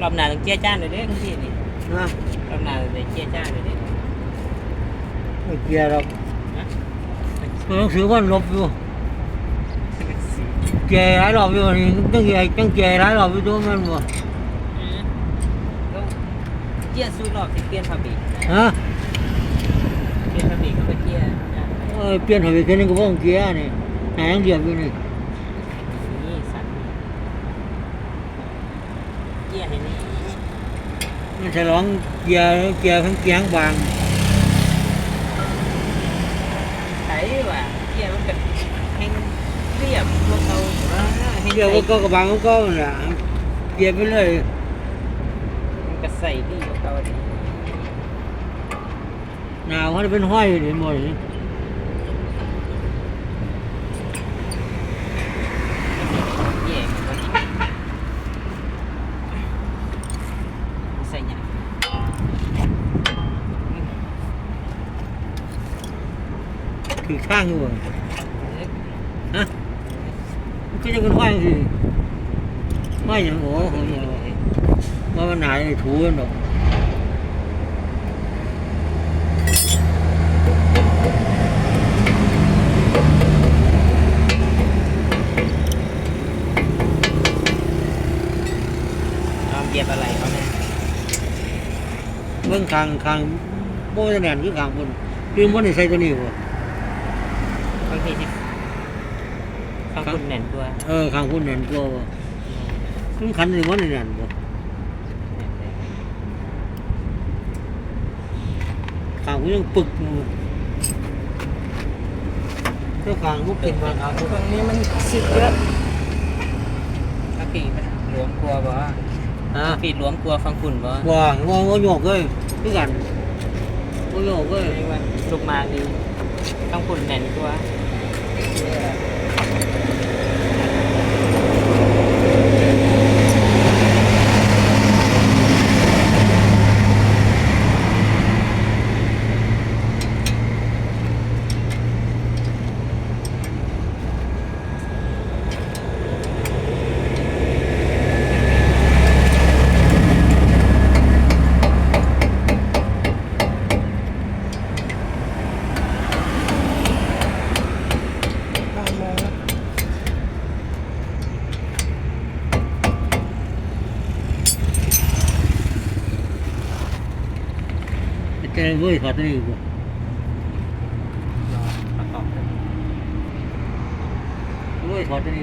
รอบหน้าต้องเจียจ้านเลยเด้ทั้งที่นี่นะรอบหน้าต้องเจียจ้านเลยเด้ไม่เกียร์หรอกนะตัวหนังสือมันลบอยู่เกียร์หลายรอบอยู่นี่ตั้งเกียร์ตั้งเกียร์หลายรอบอยู่ตัวมันบ่อืมแล้วเจียสู้รอบที่เปลี่ยนพาบีกฮะเปลี่ยนพาบีกก็ไปเจียนะเอ้ยเปลี่ยนให้ไปแค่นี้ก็บ่ต้องเกียร์นี่หายังเดียวอยู่นี่นี่สัตว์เจีย ให้นี่มันฉลองเกียร์เกียร์ทั้งเกียร์ทั้งบางไถว่ะเจียมันก็แห้งเรียบพวกเขาว่าให้เกียร์ก็ก็บางก็นั่นแหละเกียร์ไปเลยมันก็ใส่ดีกว่าเก่าดีหนาวเขาจะเป็นห้อยเห็นหมดนี่แย่กว่านี้ใส่หยัง คือข้างอยู่บ่ฮะมันก็จะเป็นห้อยสิห้อยอย่างโอ้โหว่ามันหนาในถูกันดอกลองเหยียบอะไรเขาเนี่ยเบื้องข้างข้างโบ้จะแหนนคือข้างบนคือมันได้ใส่ตัวนี้บ่ บางทีที่ข้างคุณแน่นตัวเออข้างคุณแหนนตัวบ่มันขันนี่มันได้แหนนบ่ข้างคุณยังปึกอยู่เจ้าข้างกูปิดมาข้างกูตรงนี้มันสิบเยอะบางทีมันหลวมกลัวบ่ฮะบางทีหลวมกลัวฟังคุณบ่บ่ว่าว่าโยกเลยคือกันบ่โยกเลยเรียกว่าลูกมาดี ต้องขุนแน่นตัวะเว้ยขอตัว